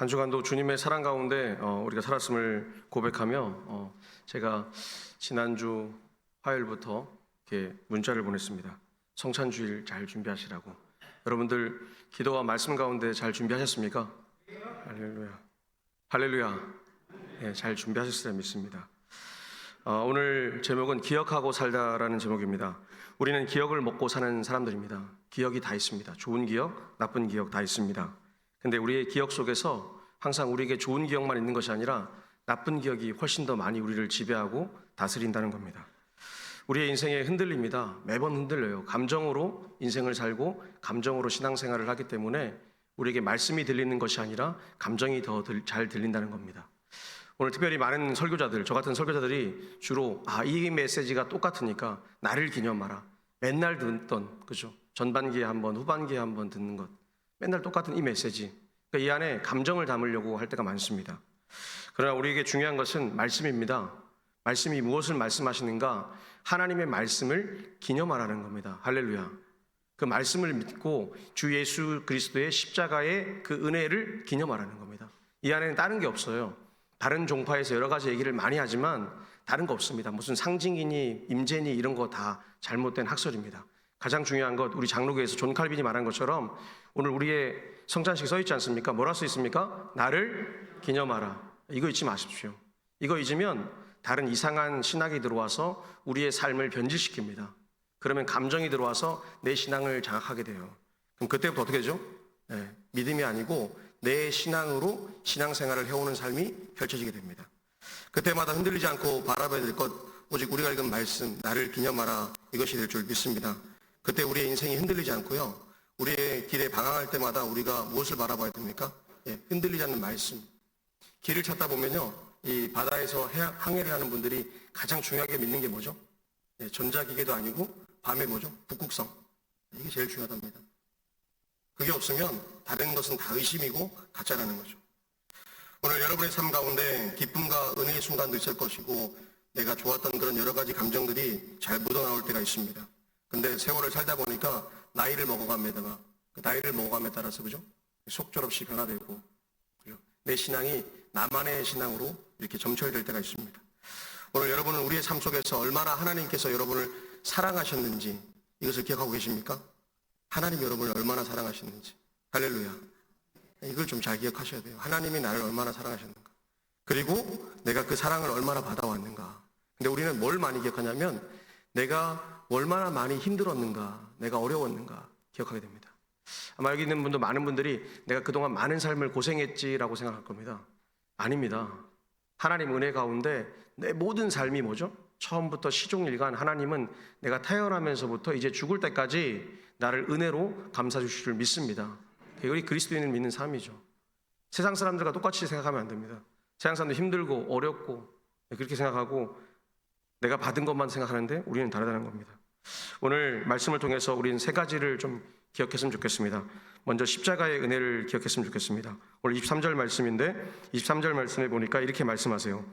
한 주간도 주님의 사랑 가운데 어, 우리가 살았음을 고백하며 어, 제가 지난주 화요일부터 이렇게 문자를 보냈습니다. 성찬 주일 잘 준비하시라고. 여러분들 기도와 말씀 가운데 잘 준비하셨습니까? 할렐루야. 할렐루야. 예, 잘 준비하셨으리라 믿습니다. 어, 오늘 제목은 기억하고 살다라는 제목입니다. 우리는 기억을 먹고 사는 사람들입니다. 기억이 다 있습니다. 좋은 기억, 나쁜 기억 다 있습니다. 근데 우리의 기억 속에서 항상 우리에게 좋은 기억만 있는 것이 아니라 나쁜 기억이 훨씬 더 많이 우리를 지배하고 다스린다는 겁니다. 우리의 인생에 흔들립니다. 매번 흔들려요. 감정으로 인생을 살고 감정으로 신앙생활을 하기 때문에 우리에게 말씀이 들리는 것이 아니라 감정이 더 잘 들린다는 겁니다. 오늘 특별히 많은 설교자들, 저 같은 설교자들이 주로 아, 이 메시지가 똑같으니까 나를 기념하라. 맨날 듣던 그죠? 전반기에 한 번, 후반기에 한 번 듣는 것. 맨날 똑같은 이 메시지. 그러니까 이 안에 감정을 담으려고 할 때가 많습니다. 그러나 우리에게 중요한 것은 말씀입니다. 말씀이 무엇을 말씀하시는가? 하나님의 말씀을 기념하라는 겁니다. 할렐루야. 그 말씀을 믿고 주 예수 그리스도의 십자가의 그 은혜를 기념하라는 겁니다. 이 안에는 다른 게 없어요. 다른 종파에서 여러 가지 얘기를 많이 하지만 다른 거 없습니다. 무슨 상징이니 임재니 이런 거 다 잘못된 학설입니다. 가장 중요한 것 우리 장로교에서 존 칼빈이 말한 것처럼 오늘 우리의 성찬식 써 있지 않습니까? 뭐라 써 있습니까? 나를 기념하라. 이거 잊지 마십시오. 이거 잊으면 다른 이상한 신학이 들어와서 우리의 삶을 변질시킵니다. 그러면 감정이 들어와서 내 신앙을 장악하게 돼요. 그럼 그때부터 어떻게 되죠? 네, 믿음이 아니고 내 신앙으로 신앙생활을 해오는 삶이 펼쳐지게 됩니다. 그때마다 흔들리지 않고 바라봐야 될 것, 오직 우리가 읽은 말씀, 나를 기념하라 이것이 될 줄 믿습니다. 그때 우리의 인생이 흔들리지 않고요. 우리의 길에 방황할 때마다 우리가 무엇을 바라봐야 됩니까? 예, 흔들리지 않는 말씀. 길을 찾다 보면요. 이 바다에서 항해를 하는 분들이 가장 중요하게 믿는 게 뭐죠? 예, 전자기계도 아니고 밤에 뭐죠? 북극성. 이게 제일 중요하답니다. 그게 없으면 다른 것은 다 의심이고 가짜라는 거죠. 오늘 여러분의 삶 가운데 기쁨과 은혜의 순간도 있을 것이고 내가 좋았던 그런 여러 가지 감정들이 잘 묻어나올 때가 있습니다. 근데 세월을 살다 보니까 나이를 먹어감에다가 그 나이를 먹어감에 따라서 그죠? 속절없이 변화되고 그죠? 내 신앙이 나만의 신앙으로 이렇게 점철이 될 때가 있습니다. 오늘 여러분은 우리의 삶 속에서 얼마나 하나님께서 여러분을 사랑하셨는지 이것을 기억하고 계십니까? 하나님 여러분을 얼마나 사랑하셨는지. 할렐루야. 이걸 좀 잘 기억하셔야 돼요. 하나님이 나를 얼마나 사랑하셨는가. 그리고 내가 그 사랑을 얼마나 받아왔는가. 근데 우리는 뭘 많이 기억하냐면 내가 얼마나 많이 힘들었는가, 내가 어려웠는가 기억하게 됩니다. 아마 여기 있는 분도 많은 분들이 내가 그동안 많은 삶을 고생했지라고 생각할 겁니다. 아닙니다. 하나님 은혜 가운데 내 모든 삶이 뭐죠? 처음부터 시종일관 하나님은 내가 태어나면서부터 이제 죽을 때까지 나를 은혜로 감싸 주실 줄 믿습니다. 우리 그리스도인을 믿는 삶이죠. 세상 사람들과 똑같이 생각하면 안 됩니다. 세상 사람들 힘들고 어렵고 그렇게 생각하고 내가 받은 것만 생각하는데 우리는 다르다는 겁니다. 오늘 말씀을 통해서 우리는 세 가지를 좀 기억했으면 좋겠습니다. 먼저 십자가의 은혜를 기억했으면 좋겠습니다. 오늘 23절 말씀인데 23절 말씀에 보니까 이렇게 말씀하세요.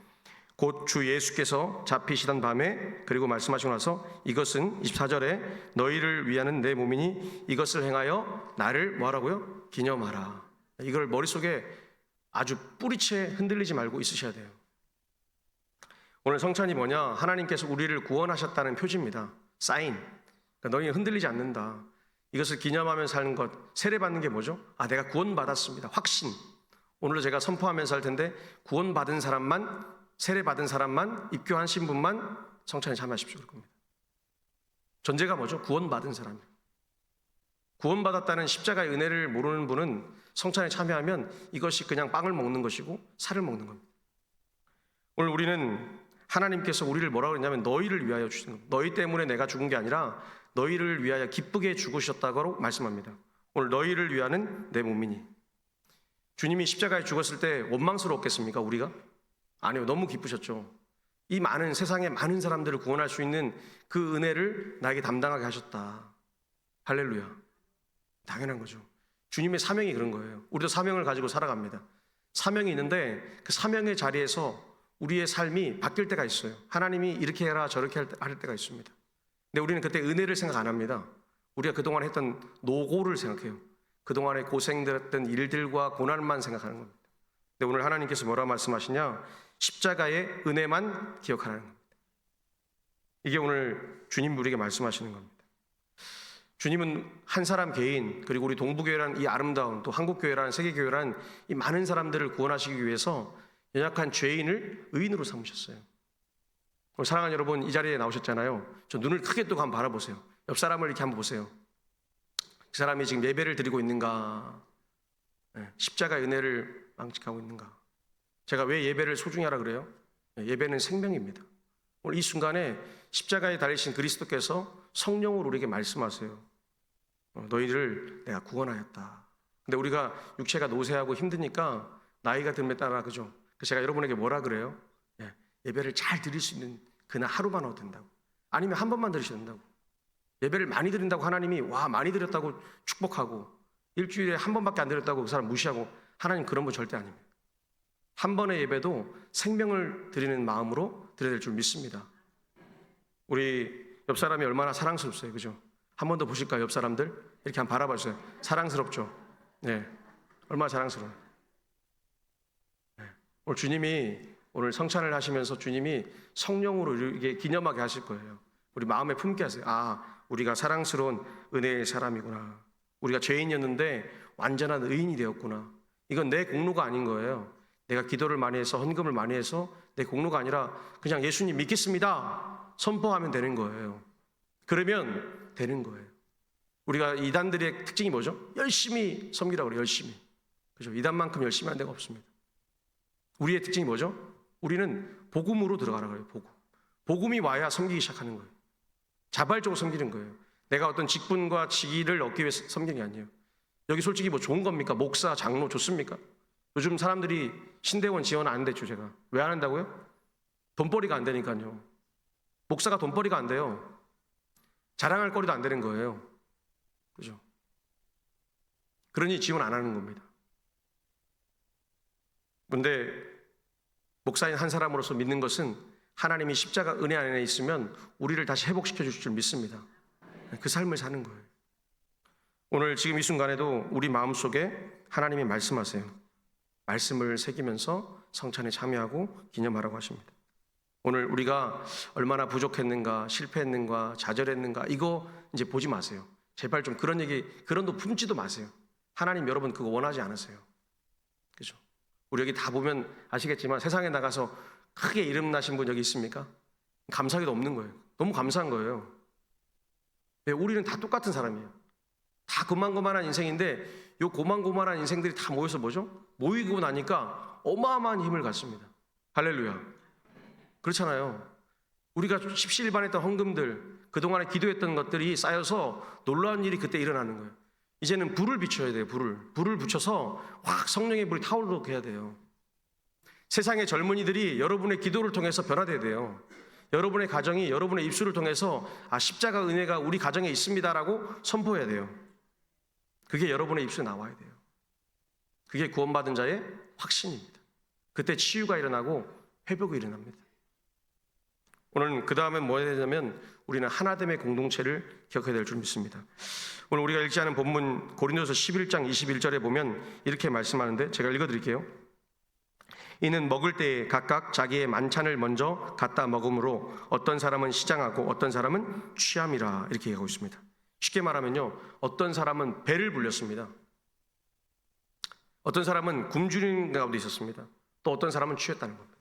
곧 주 예수께서 잡히시던 밤에 그리고 말씀하시고 나서 이것은 24절에 너희를 위하는 내 몸이니 이것을 행하여 나를 뭐하라고요? 기념하라. 이걸 머릿속에 아주 뿌리채 흔들리지 말고 있으셔야 돼요. 오늘 성찬이 뭐냐? 하나님께서 우리를 구원하셨다는 표지입니다. 사인. 그러니까 너희 흔들리지 않는다. 이것을 기념하며 사는 것, 세례받는 게 뭐죠? 아, 내가 구원받았습니다. 확신. 오늘도 제가 선포하면서 할 텐데, 구원받은 사람만, 세례받은 사람만, 입교한 신분만 성찬에 참여하십시오. 그럴 겁니다. 전제가 뭐죠? 구원받은 사람. 구원받았다는 십자가의 은혜를 모르는 분은 성찬에 참여하면 이것이 그냥 빵을 먹는 것이고 살을 먹는 겁니다. 오늘 우리는 하나님께서 우리를 뭐라고 그랬냐면 너희를 위하여 주신 겁니다. 너희 때문에 내가 죽은 게 아니라 너희를 위하여 기쁘게 죽으셨다고 말씀합니다. 오늘 너희를 위하는 내 몸이니. 주님이 십자가에 죽었을 때 원망스러웠겠습니까? 우리가? 아니요. 너무 기쁘셨죠. 이 많은 세상의 많은 사람들을 구원할 수 있는 그 은혜를 나에게 담당하게 하셨다. 할렐루야. 당연한 거죠. 주님의 사명이 그런 거예요. 우리도 사명을 가지고 살아갑니다. 사명이 있는데 그 사명의 자리에서 우리의 삶이 바뀔 때가 있어요. 하나님이 이렇게 해라 저렇게 할, 때가 있습니다. 근데 우리는 그때 은혜를 생각 안 합니다. 우리가 그동안 했던 노고를 생각해요. 그동안에 고생들었던 일들과 고난만 생각하는 겁니다. 근데 오늘 하나님께서 뭐라 말씀하시냐? 십자가의 은혜만 기억하라는 겁니다. 이게 오늘 주님 우리에게 말씀하시는 겁니다. 주님은 한 사람 개인 그리고 우리 동부교회라는 이 아름다운 또 한국교회라는 세계교회라는 이 많은 사람들을 구원하시기 위해서 연약한 죄인을 의인으로 삼으셨어요. 사랑하는 여러분 이 자리에 나오셨잖아요. 저 눈을 크게 뜨고 한번 바라보세요. 옆 사람을 이렇게 한번 보세요. 그 사람이 지금 예배를 드리고 있는가? 네, 십자가의 은혜를 망측하고 있는가? 제가 왜 예배를 소중히 하라 그래요? 네, 예배는 생명입니다. 오늘 이 순간에 십자가에 달리신 그리스도께서 성령으로 우리에게 말씀하세요. 어, 너희를 내가 구원하였다. 근데 우리가 육체가 노쇠하고 힘드니까 나이가 듦에 따라 그죠? 제가 여러분에게 뭐라 그래요? 예, 예배를 잘 드릴 수 있는 그날 하루만 얻된다고 아니면 한 번만 드리셔도 된다고. 예배를 많이 드린다고 하나님이 와 많이 드렸다고 축복하고 일주일에 한 번밖에 안 드렸다고 그 사람 무시하고 하나님 그런 분 절대 아닙니다. 한 번의 예배도 생명을 드리는 마음으로 드려야 될 줄 믿습니다. 우리 옆 사람이 얼마나 사랑스럽어요, 그죠? 한 번 더 보실까요, 옆 사람들? 이렇게 한번 바라봐 주세요. 사랑스럽죠? 네, 얼마나 사랑스러워요. 네. 오늘 주님이 오늘 성찬을 하시면서 주님이 성령으로 이게 기념하게 하실 거예요. 우리 마음에 품게 하세요. 아, 우리가 사랑스러운 은혜의 사람이구나. 우리가 죄인이었는데 완전한 의인이 되었구나. 이건 내 공로가 아닌 거예요. 내가 기도를 많이 해서 헌금을 많이 해서 내 공로가 아니라 그냥 예수님 믿겠습니다. 선포하면 되는 거예요. 그러면 되는 거예요. 우리가 이단들의 특징이 뭐죠? 열심히 섬기라고 그래요. 열심히. 그죠? 이단만큼 열심히 한 데가 없습니다. 우리의 특징이 뭐죠? 우리는 복음으로 들어가라 그래요. 복음. 복음이 와야 섬기기 시작하는 거예요. 자발적으로 섬기는 거예요. 내가 어떤 직분과 직위를 얻기 위해 섬기는 게 아니에요. 여기 솔직히 뭐 좋은 겁니까? 목사, 장로 좋습니까? 요즘 사람들이 신대원 지원 안 됐죠, 제가. 왜 안 한다고요? 돈벌이가 안 되니까요. 목사가 돈벌이가 안 돼요. 자랑할 거리도 안 되는 거예요. 그죠? 그러니 지원 안 하는 겁니다. 근데 목사인 한 사람으로서 믿는 것은 하나님이 십자가 은혜 안에 있으면 우리를 다시 회복시켜 주실 줄 믿습니다. 그 삶을 사는 거예요. 오늘 지금 이 순간에도 우리 마음 속에 하나님이 말씀하세요. 말씀을 새기면서 성찬에 참여하고 기념하라고 하십니다. 오늘 우리가 얼마나 부족했는가, 실패했는가, 좌절했는가 이거 이제 보지 마세요. 제발 좀 그런 얘기, 그런 도 품지도 마세요. 하나님 여러분 그거 원하지 않으세요. 우리 여기 다 보면 아시겠지만 세상에 나가서 크게 이름 나신 분 여기 있습니까? 감사하기도 없는 거예요. 너무 감사한 거예요. 네, 우리는 다 똑같은 사람이에요. 다 고만고만한 인생인데 요 고만고만한 인생들이 다 모여서 뭐죠? 모이고 나니까 어마어마한 힘을 갖습니다. 할렐루야. 그렇잖아요. 우리가 십시일반했던 헌금들, 그동안에 기도했던 것들이 쌓여서 놀라운 일이 그때 일어나는 거예요. 이제는 불을 비춰야 돼요, 불을. 불을 붙여서 확 성령의 불이 타오르게 해야 돼요. 세상의 젊은이들이 여러분의 기도를 통해서 변화돼야 돼요. 여러분의 가정이 여러분의 입술을 통해서 아, 십자가 은혜가 우리 가정에 있습니다라고 선포해야 돼요. 그게 여러분의 입술에 나와야 돼요. 그게 구원받은 자의 확신입니다. 그때 치유가 일어나고 회복이 일어납니다. 오늘 그 다음에 뭐 해야 되냐면 우리는 하나됨의 공동체를 기억해야 될 줄 믿습니다. 오늘 우리가 읽지 않은 본문 고린도서 11장 21절에 보면 이렇게 말씀하는데 제가 읽어드릴게요. 이는 먹을 때에 각각 자기의 만찬을 먼저 갖다 먹음으로 어떤 사람은 시장하고 어떤 사람은 취함이라 이렇게 얘기하고 있습니다. 쉽게 말하면요, 어떤 사람은 배를 불렸습니다. 어떤 사람은 굶주린 가운데 있었습니다. 또 어떤 사람은 취했다는 겁니다.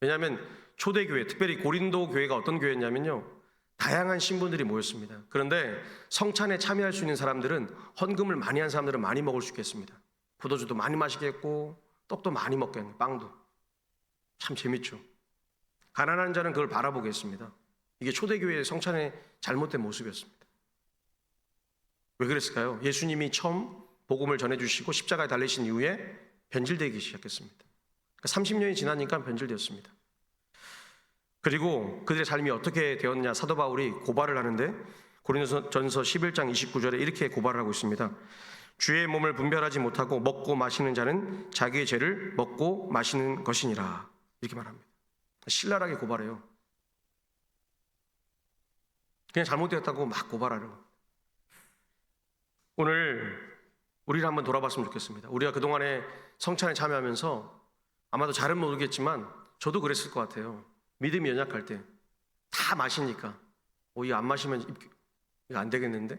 왜냐하면 초대교회, 특별히 고린도 교회가 어떤 교회였냐면요, 다양한 신분들이 모였습니다. 그런데 성찬에 참여할 수 있는 사람들은 헌금을 많이 한 사람들은 많이 먹을 수 있겠습니다. 포도주도 많이 마시겠고 떡도 많이 먹겠네, 빵도. 참 재밌죠. 가난한 자는 그걸 바라보겠습니다. 이게 초대교회의 성찬의 잘못된 모습이었습니다. 왜 그랬을까요? 예수님이 처음 복음을 전해주시고 십자가에 달리신 이후에 변질되기 시작했습니다. 30년이 그러니까 지나니까 변질되었습니다. 그리고 그들의 삶이 어떻게 되었냐 사도 바울이 고발을 하는데 고린도전서 11장 29절에 이렇게 고발을 하고 있습니다. 주의 몸을 분별하지 못하고 먹고 마시는 자는 자기의 죄를 먹고 마시는 것이니라 이렇게 말합니다. 신랄하게 고발해요. 그냥 잘못되었다고 막 고발하려고. 오늘 우리를 한번 돌아봤으면 좋겠습니다. 우리가 그동안에 성찬에 참여하면서 아마도 잘은 모르겠지만 저도 그랬을 것 같아요. 믿음이 연약할 때 다 마시니까 어 이거 안 마시면 입- 이거 안 되겠는데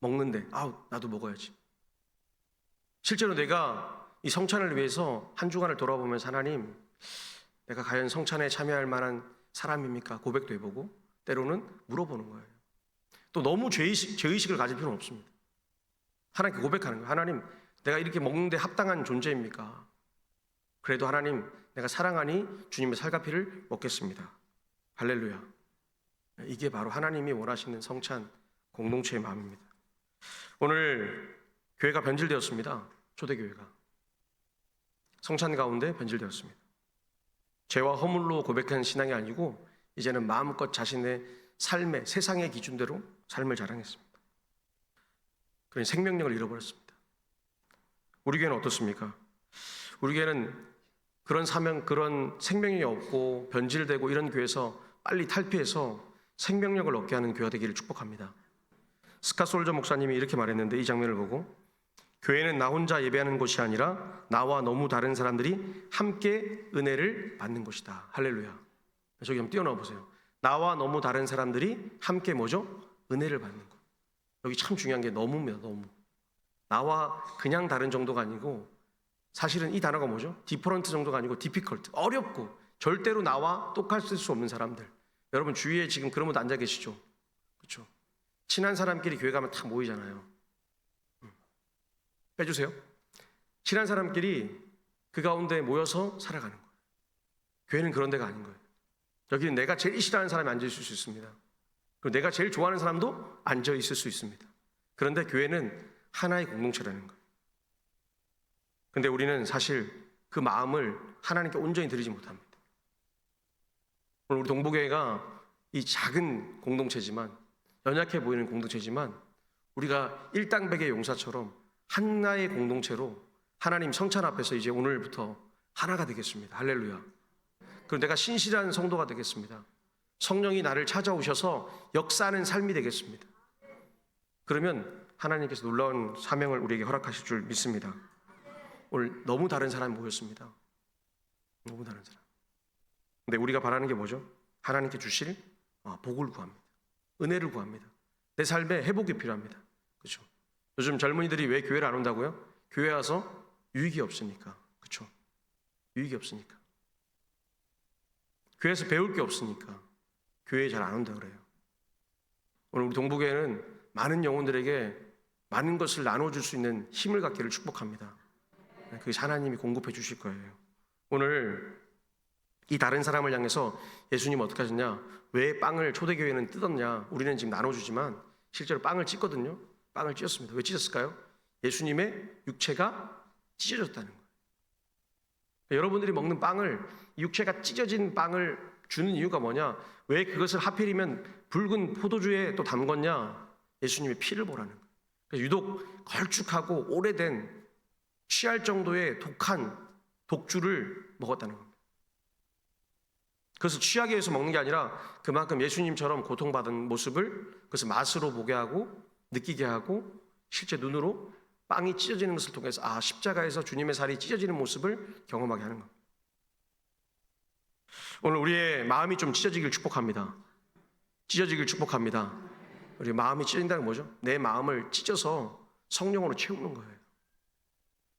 먹는데 아우 나도 먹어야지. 실제로 내가 이 성찬을 위해서 한 주간을 돌아보면서 하나님 내가 과연 성찬에 참여할 만한 사람입니까? 고백도 해보고 때로는 물어보는 거예요. 또 너무 죄의식, 죄의식을 가질 필요는 없습니다. 하나님께 고백하는 거예요. 하나님 내가 이렇게 먹는데 합당한 존재입니까? 그래도 하나님 내가 사랑하니 주님의 살가피를 먹겠습니다. 할렐루야. 이게 바로 하나님이 원하시는 성찬 공동체의 마음입니다. 오늘 교회가 변질되었습니다. 초대교회가. 성찬 가운데 변질되었습니다. 죄와 허물로 고백한 신앙이 아니고 이제는 마음껏 자신의 삶의 세상의 기준대로 삶을 자랑했습니다. 그러니 생명력을 잃어버렸습니다. 우리 교회는 어떻습니까? 우리 교회는 그런 사명, 그런 생명력이 없고 변질되고 이런 교회에서 빨리 탈피해서 생명력을 얻게 하는 교회가 되기를 축복합니다. 스카솔저 목사님이 이렇게 말했는데 이 장면을 보고 교회는 나 혼자 예배하는 곳이 아니라 나와 너무 다른 사람들이 함께 은혜를 받는 곳이다. 할렐루야. 저기 한번 뛰어나와 보세요. 나와 너무 다른 사람들이 함께 뭐죠? 은혜를 받는 곳. 여기 참 중요한 게 너무입니다. 너무. 나와 그냥 다른 정도가 아니고 사실은 이 단어가 뭐죠? 디퍼런트 정도가 아니고 디피컬트. 어렵고 절대로 나와 똑같을 수 없는 사람들. 여러분 주위에 지금 그런 분도 앉아 계시죠? 그렇죠? 친한 사람끼리 교회 가면 다 모이잖아요. 음. 빼주세요. 친한 사람끼리 그 가운데 모여서 살아가는 거예요. 교회는 그런 데가 아닌 거예요. 여기는 내가 제일 싫어하는 사람이 앉아 있을 수 있습니다. 그리고 내가 제일 좋아하는 사람도 앉아 있을 수 있습니다. 그런데 교회는 하나의 공동체라는 거예요. 근데 우리는 사실 그 마음을 하나님께 온전히 드리지 못합니다. 오늘 우리 동부교회가 이 작은 공동체지만 연약해 보이는 공동체지만 우리가 일당백의 용사처럼 하나의 공동체로 하나님 성찬 앞에서 이제 오늘부터 하나가 되겠습니다. 할렐루야. 그럼 내가 신실한 성도가 되겠습니다. 성령이 나를 찾아오셔서 역사하는 삶이 되겠습니다. 그러면 하나님께서 놀라운 사명을 우리에게 허락하실 줄 믿습니다. 오늘 너무 다른 사람이 모였습니다. 너무 다른 사람. 근데 우리가 바라는 게 뭐죠? 하나님께 주실 아, 복을 구합니다. 은혜를 구합니다. 내 삶에 회복이 필요합니다. 그렇죠? 요즘 젊은이들이 왜 교회를 안 온다고요? 교회 와서 유익이 없으니까. 그렇죠? 유익이 없으니까. 교회에서 배울 게 없으니까 교회에 잘 안 온다 그래요. 오늘 우리 동부교회는 많은 영혼들에게 많은 것을 나눠줄 수 있는 힘을 갖기를 축복합니다. 그게 하나님이 공급해 주실 거예요. 오늘 이 다른 사람을 향해서 예수님 어떻게 하셨냐? 왜 빵을 초대교회는 뜯었냐? 우리는 지금 나눠주지만 실제로 빵을 찢거든요. 빵을 찢었습니다. 왜 찢었을까요? 예수님의 육체가 찢어졌다는 거예요. 여러분들이 먹는 빵을 육체가 찢어진 빵을 주는 이유가 뭐냐? 왜 그것을 하필이면 붉은 포도주에 또 담궜냐? 예수님의 피를 보라는 거예요. 유독 걸쭉하고 오래된 취할 정도의 독한 독주를 먹었다는 겁니다. 그래서 취하기 위해서 먹는 게 아니라 그만큼 예수님처럼 고통받은 모습을 그래서 맛으로 보게 하고 느끼게 하고 실제 눈으로 빵이 찢어지는 것을 통해서 아 십자가에서 주님의 살이 찢어지는 모습을 경험하게 하는 겁니다. 오늘 우리의 마음이 좀 찢어지길 축복합니다. 찢어지길 축복합니다. 우리 마음이 찢어진다는 뭐죠? 내 마음을 찢어서 성령으로 채우는 거예요.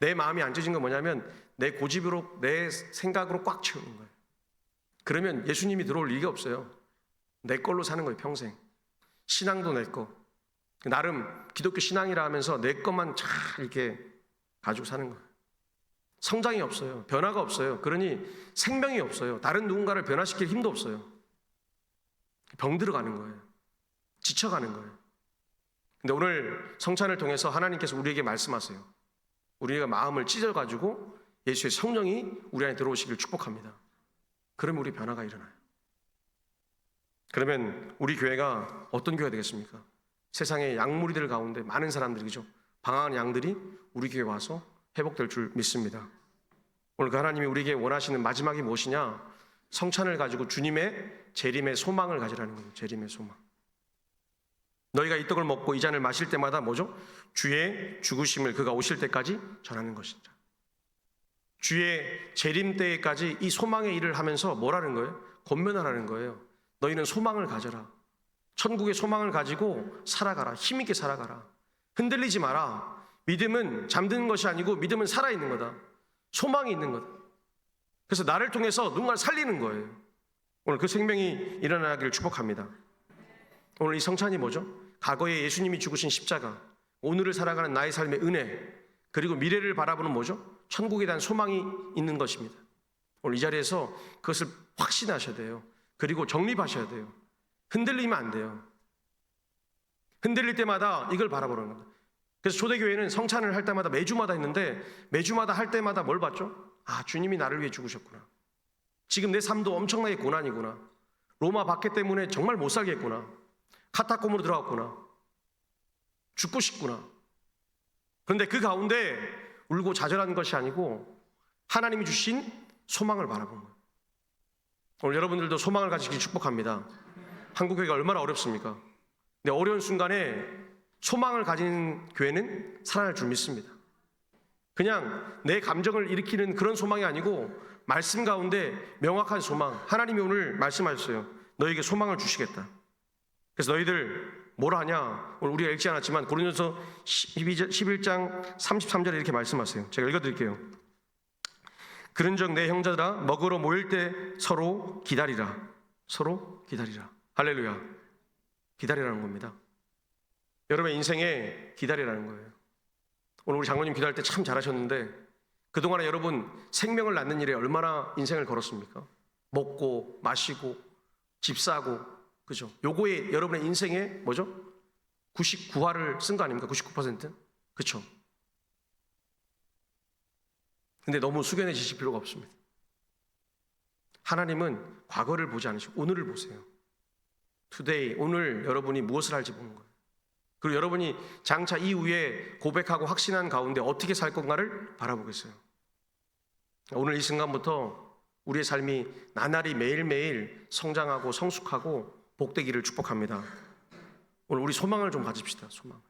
내 마음이 안 찢어진 건 뭐냐면 내 고집으로 내 생각으로 꽉 채우는 거예요. 그러면 예수님이 들어올 리가 없어요. 내 걸로 사는 거예요, 평생. 신앙도 내 거. 나름 기독교 신앙이라 하면서 내 것만 잘 이렇게 가지고 사는 거예요. 성장이 없어요. 변화가 없어요. 그러니 생명이 없어요. 다른 누군가를 변화시킬 힘도 없어요. 병 들어가는 거예요. 지쳐가는 거예요. 근데 오늘 성찬을 통해서 하나님께서 우리에게 말씀하세요. 우리가 마음을 찢어가지고 예수의 성령이 우리 안에 들어오시길 축복합니다. 그러면 우리 변화가 일어나요. 그러면 우리 교회가 어떤 교회가 되겠습니까? 세상의 양무리들 가운데 많은 사람들이죠. 방황한 양들이 우리 교회 와서 회복될 줄 믿습니다. 오늘 그 하나님이 우리에게 원하시는 마지막이 무엇이냐? 성찬을 가지고 주님의 재림의 소망을 가지라는 거예요. 재림의 소망. 너희가 이 떡을 먹고 이 잔을 마실 때마다 뭐죠? 주의 죽으심을 그가 오실 때까지 전하는 것이다. 주의 재림 때까지 이 소망의 일을 하면서 뭐라는 거예요? 권면하라는 거예요. 너희는 소망을 가져라. 천국의 소망을 가지고 살아가라. 힘있게 살아가라. 흔들리지 마라. 믿음은 잠드는 것이 아니고 믿음은 살아있는 거다. 소망이 있는 거다. 그래서 나를 통해서 누군가를 살리는 거예요. 오늘 그 생명이 일어나기를 축복합니다. 오늘 이 성찬이 뭐죠? 과거에 예수님이 죽으신 십자가, 오늘을 살아가는 나의 삶의 은혜, 그리고 미래를 바라보는 뭐죠? 천국에 대한 소망이 있는 것입니다. 오늘 이 자리에서 그것을 확신하셔야 돼요. 그리고 정립하셔야 돼요. 흔들리면 안 돼요. 흔들릴 때마다 이걸 바라보는 겁니다. 그래서 초대교회는 성찬을 할 때마다 매주마다 했는데 매주마다 할 때마다 뭘 봤죠? 아, 주님이 나를 위해 죽으셨구나. 지금 내 삶도 엄청나게 고난이구나. 로마 박해 때문에 정말 못 살겠구나. 카타콤으로 들어갔구나. 죽고 싶구나. 그런데 그 가운데 울고 좌절하는 것이 아니고 하나님이 주신 소망을 바라본 거예요. 오늘 여러분들도 소망을 가지길 축복합니다. 한국 교회가 얼마나 어렵습니까? 근데 어려운 순간에 소망을 가진 교회는 살아날 줄 믿습니다. 그냥 내 감정을 일으키는 그런 소망이 아니고 말씀 가운데 명확한 소망. 하나님이 오늘 말씀하셨어요. 너에게 소망을 주시겠다. 그래서 너희들 뭘 하냐? 오늘 우리가 읽지 않았지만 고린도서 11장 33절에 이렇게 말씀하세요. 제가 읽어드릴게요. 그런즉 내 형제들아 먹으러 모일 때 서로 기다리라. 서로 기다리라. 할렐루야. 기다리라는 겁니다. 여러분의 인생에 기다리라는 거예요. 오늘 우리 장모님 기도할 때 참 잘하셨는데 그동안에 여러분 생명을 낳는 일에 얼마나 인생을 걸었습니까? 먹고 마시고 집 사고 그죠? 요거에 여러분의 인생에 뭐죠? 99화를 쓴 거 아닙니까? 99%? 그쵸? 근데 너무 숙연해지실 필요가 없습니다. 하나님은 과거를 보지 않으시고 오늘을 보세요. 투데이 오늘 여러분이 무엇을 할지 보는 거예요. 그리고 여러분이 장차 이후에 고백하고 확신한 가운데 어떻게 살 건가를 바라보겠어요. 오늘 이 순간부터 우리의 삶이 나날이 매일매일 성장하고 성숙하고 복되기를 축복합니다. 오늘 우리 소망을 좀 가집시다. 소망.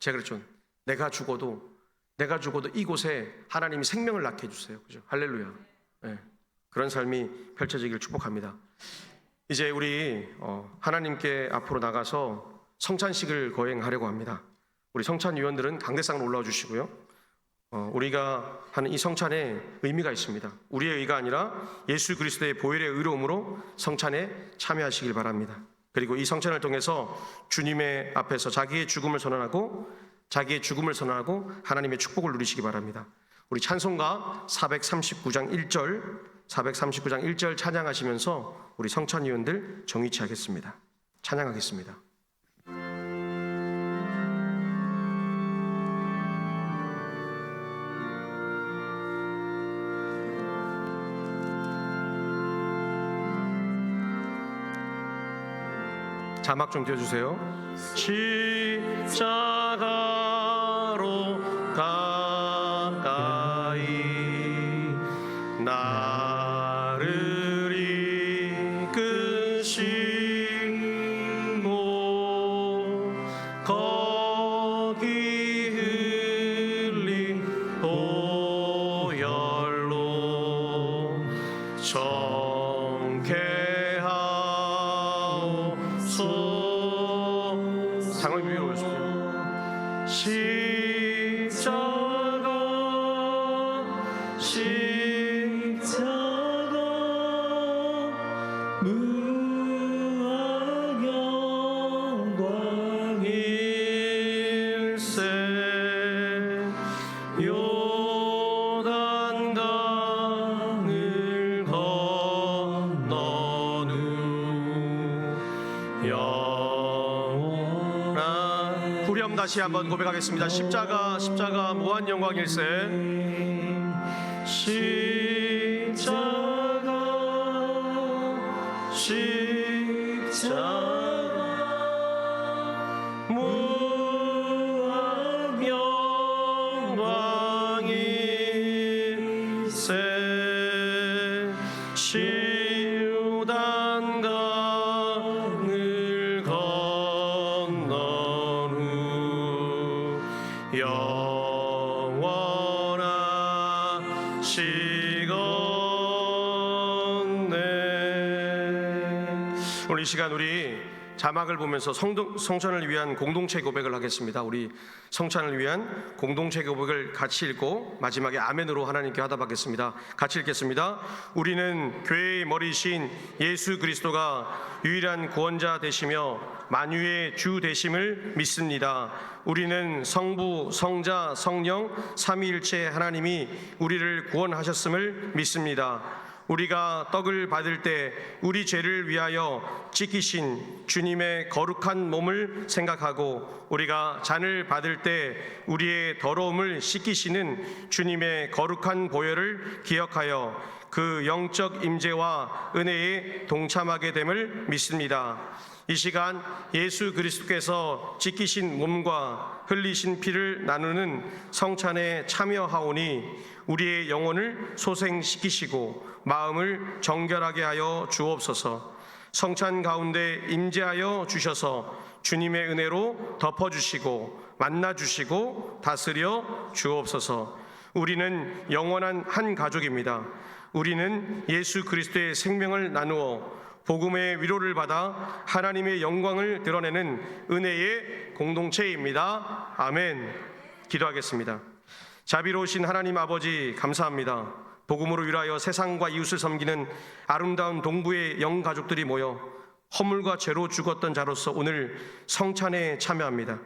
제가 그랬죠. 내가 죽어도 내가 죽어도 이곳에 하나님이 생명을 낳게 해주세요. 그죠? 할렐루야. 네. 그런 삶이 펼쳐지길 축복합니다. 이제 우리 어, 하나님께 앞으로 나가서 성찬식을 거행하려고 합니다. 우리 성찬 위원들은 강대상으로 올라와 주시고요. 어, 우리가 하는 이 성찬에 의미가 있습니다. 우리의 의가 아니라 예수 그리스도의 보혈의 의로움으로 성찬에 참여하시길 바랍니다. 그리고 이 성찬을 통해서 주님의 앞에서 자기의 죽음을 선언하고 자기의 죽음을 선언하고 하나님의 축복을 누리시기 바랍니다. 우리 찬송가 439장 1절 439장 1절 찬양하시면서 우리 성찬 위원들 정의치 하겠습니다. 찬양하겠습니다. 자막 좀 띄워주세요. 십자가로 가까이 나를 이끄시 다시 한번 고백하겠습니다. 십자가 십자가 무한 영광일세 시간 우리 자막을 보면서 성도, 성찬을 위한 공동체 고백을 하겠습니다. 우리 성찬을 위한 공동체 고백을 같이 읽고 마지막에 아멘으로 하나님께 화답하겠습니다. 같이 읽겠습니다. 우리는 교회의 머리신 예수 그리스도가 유일한 구원자 되시며 만유의 주 되심을 믿습니다. 우리는 성부, 성자, 성령 삼위일체 하나님이 우리를 구원하셨음을 믿습니다. 우리가 떡을 받을 때 우리 죄를 위하여 찢기신 주님의 거룩한 몸을 생각하고 우리가 잔을 받을 때 우리의 더러움을 씻기시는 주님의 거룩한 보혈을 기억하여 그 영적 임재와 은혜에 동참하게 됨을 믿습니다. 이 시간 예수 그리스도께서 찢기신 몸과 흘리신 피를 나누는 성찬에 참여하오니 우리의 영혼을 소생시키시고 마음을 정결하게 하여 주옵소서. 성찬 가운데 임재하여 주셔서 주님의 은혜로 덮어 주시고 만나 주시고 다스려 주옵소서. 우리는 영원한 한 가족입니다. 우리는 예수 그리스도의 생명을 나누어 복음의 위로를 받아 하나님의 영광을 드러내는 은혜의 공동체입니다. 아멘. 기도하겠습니다. 자비로우신 하나님 아버지 감사합니다. 복음으로 위하여 세상과 이웃을 섬기는 아름다운 동부의 영 가족들이 모여 허물과 죄로 죽었던 자로서 오늘 성찬에 참여합니다.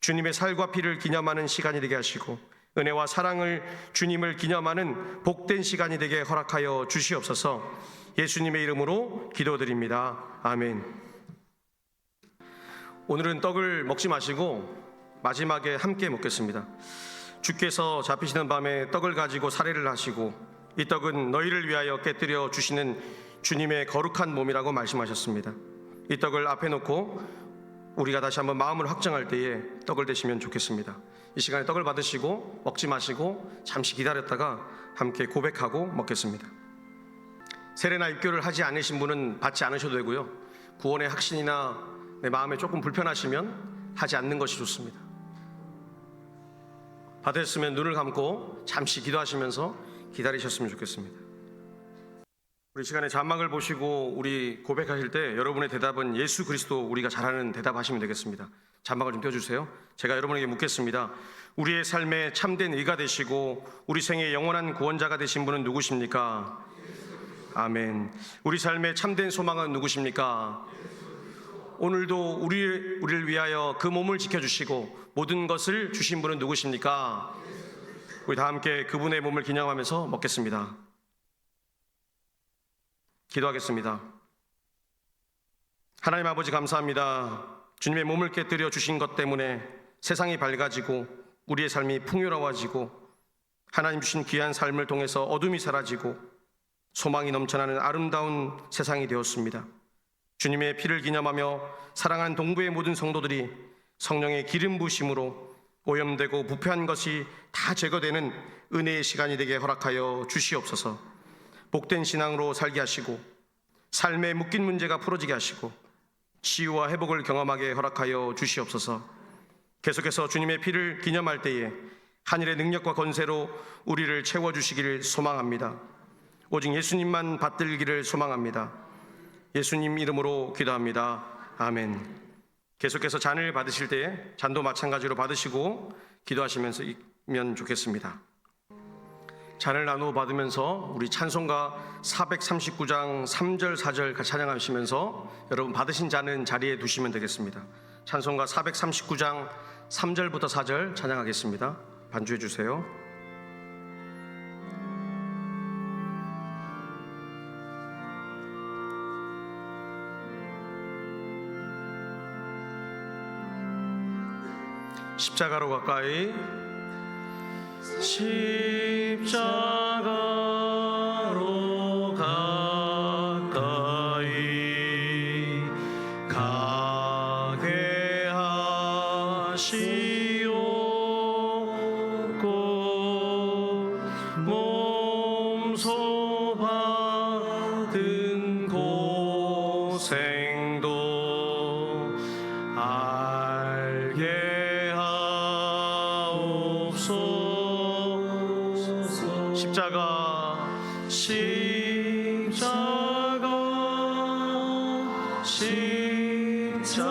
주님의 살과 피를 기념하는 시간이 되게 하시고 은혜와 사랑을 주님을 기념하는 복된 시간이 되게 허락하여 주시옵소서. 예수님의 이름으로 기도드립니다. 아멘. 오늘은 떡을 먹지 마시고 마지막에 함께 먹겠습니다. 주께서 잡히시는 밤에 떡을 가지고 사례를 하시고 이 떡은 너희를 위하여 깨뜨려 주시는 주님의 거룩한 몸이라고 말씀하셨습니다. 이 떡을 앞에 놓고 우리가 다시 한번 마음을 확정할 때에 떡을 드시면 좋겠습니다. 이 시간에 떡을 받으시고 먹지 마시고 잠시 기다렸다가 함께 고백하고 먹겠습니다. 세례나 입교를 하지 않으신 분은 받지 않으셔도 되고요. 구원의 확신이나 내 마음에 조금 불편하시면 하지 않는 것이 좋습니다. 받으셨으면 눈을 감고 잠시 기도하시면서 기다리셨으면 좋겠습니다. 우리 시간에 자막을 보시고 우리 고백하실 때 여러분의 대답은 예수 그리스도 우리가 잘하는 대답하시면 되겠습니다. 자막을 좀 띄워주세요. 제가 여러분에게 묻겠습니다. 우리의 삶에 참된 의가 되시고 우리 생의 영원한 구원자가 되신 분은 누구십니까? 아멘. 우리 삶의 참된 소망은 누구십니까? 오늘도 우리, 우리를 위하여 그 몸을 지켜주시고 모든 것을 주신 분은 누구십니까? 우리 다 함께 그분의 몸을 기념하면서 먹겠습니다. 기도하겠습니다. 하나님 아버지 감사합니다. 주님의 몸을 깨뜨려 주신 것 때문에 세상이 밝아지고 우리의 삶이 풍요로워지고 하나님 주신 귀한 삶을 통해서 어둠이 사라지고 소망이 넘쳐나는 아름다운 세상이 되었습니다. 주님의 피를 기념하며 사랑한 동부의 모든 성도들이 성령의 기름 부심으로 오염되고 부패한 것이 다 제거되는 은혜의 시간이 되게 허락하여 주시옵소서. 복된 신앙으로 살게 하시고 삶의 묶인 문제가 풀어지게 하시고 치유와 회복을 경험하게 허락하여 주시옵소서. 계속해서 주님의 피를 기념할 때에 하늘의 능력과 건세로 우리를 채워 주시기를 소망합니다. 오직 예수님만 받들기를 소망합니다. 예수님 이름으로 기도합니다. 아멘. 계속해서 잔을 받으실 때에 잔도 마찬가지로 받으시고 기도하시면서 있면 좋겠습니다. 잔을 나누어 받으면서 우리 찬송가 439장 3절 4절 같이 찬양하시면서 여러분 받으신 잔은 자리에 두시면 되겠습니다. 찬송가 439장 3절부터 4절 찬양하겠습니다. 반주해 주세요. 십자가로 가까이. 십자가 십자가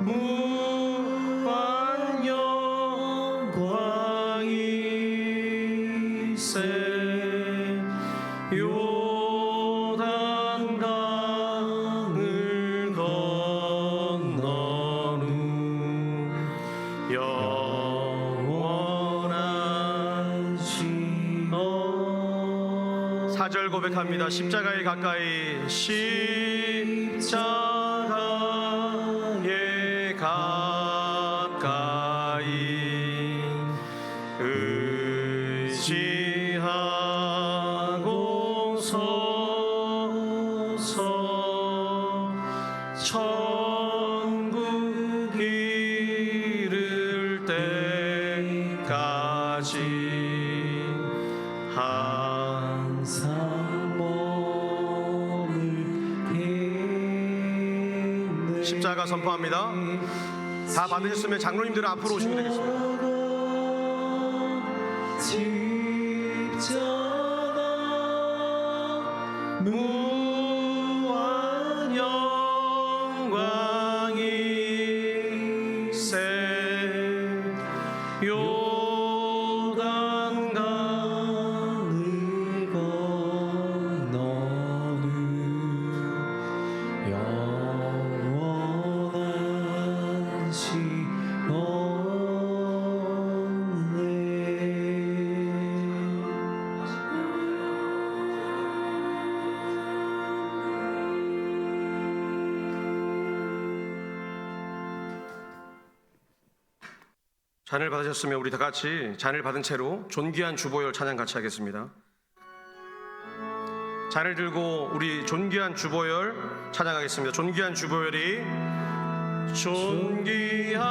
무 고백합니다. 십자가에 가까이. 십자가에 가까이. 의지하고 서서 천국 이를 때까지 항 십자가 선포합니다. 다 받으셨으면 장로님들은 앞으로 오시면 되겠습니다. 잔을 받으셨으면 우리 다 같이 잔을 받은 채로 존귀한 주보열 찬양 같이 하겠습니다. 잔을 들고 우리 존귀한 주보열 찬양하겠습니다. 존귀한 주보열이 존귀한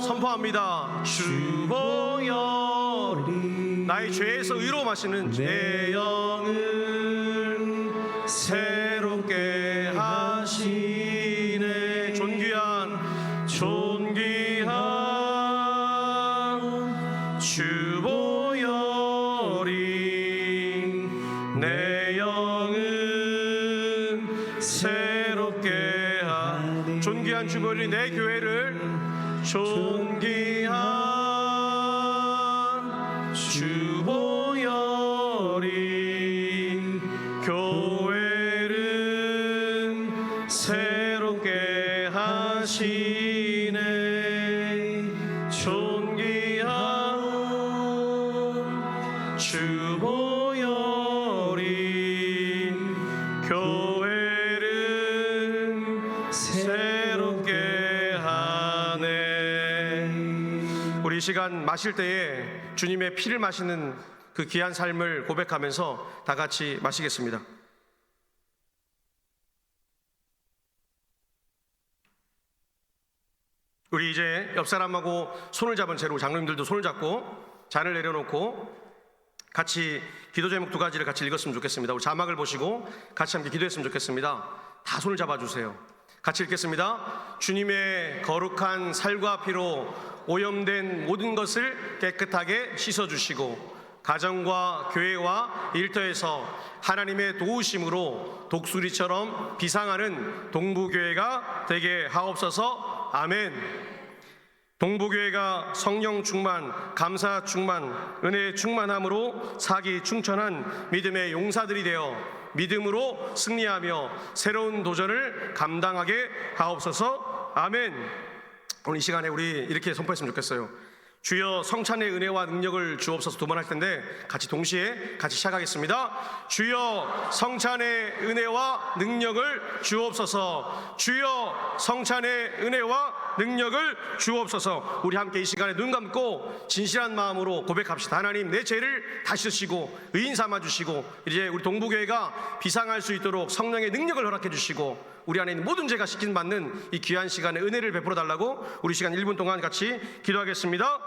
선포합니다. 주보열이 나의 죄에서 의로움하시는 내 영을 새롭게 하시네. 시간 마실 때에 주님의 피를 마시는 그 귀한 삶을 고백하면서 다 같이 마시겠습니다. 우리 이제 옆 사람하고 손을 잡은 채로 장로님들도 손을 잡고 잔을 내려놓고 같이 기도 제목 두 가지를 같이 읽었으면 좋겠습니다. 우리 자막을 보시고 같이 함께 기도했으면 좋겠습니다. 다 손을 잡아주세요. 같이 읽겠습니다. 주님의 거룩한 살과 피로 오염된 모든 것을 깨끗하게 씻어주시고 가정과 교회와 일터에서 하나님의 도우심으로 독수리처럼 비상하는 동부교회가 되게 하옵소서 아멘. 동부교회가 성령 충만, 감사 충만, 은혜 충만함으로 사기 충천한 믿음의 용사들이 되어 믿음으로 승리하며 새로운 도전을 감당하게 하옵소서. 아멘. 오늘 이 시간에 우리 이렇게 선포했으면 좋겠어요. 주여 성찬의 은혜와 능력을 주옵소서 두 번 할 텐데 같이 동시에 같이 시작하겠습니다. 주여 성찬의 은혜와 능력을 주옵소서. 주여 성찬의 은혜와 능력을 주옵소서. 우리 함께 이 시간에 눈 감고 진실한 마음으로 고백합시다. 하나님 내 죄를 다시 쓰시고 의인 삼아 주시고 이제 우리 동부교회가 비상할 수 있도록 성령의 능력을 허락해 주시고 우리 안에 있는 모든 죄가 씻긴 받는 이 귀한 시간에 은혜를 베풀어 달라고 우리 시간 1분 동안 같이 기도하겠습니다.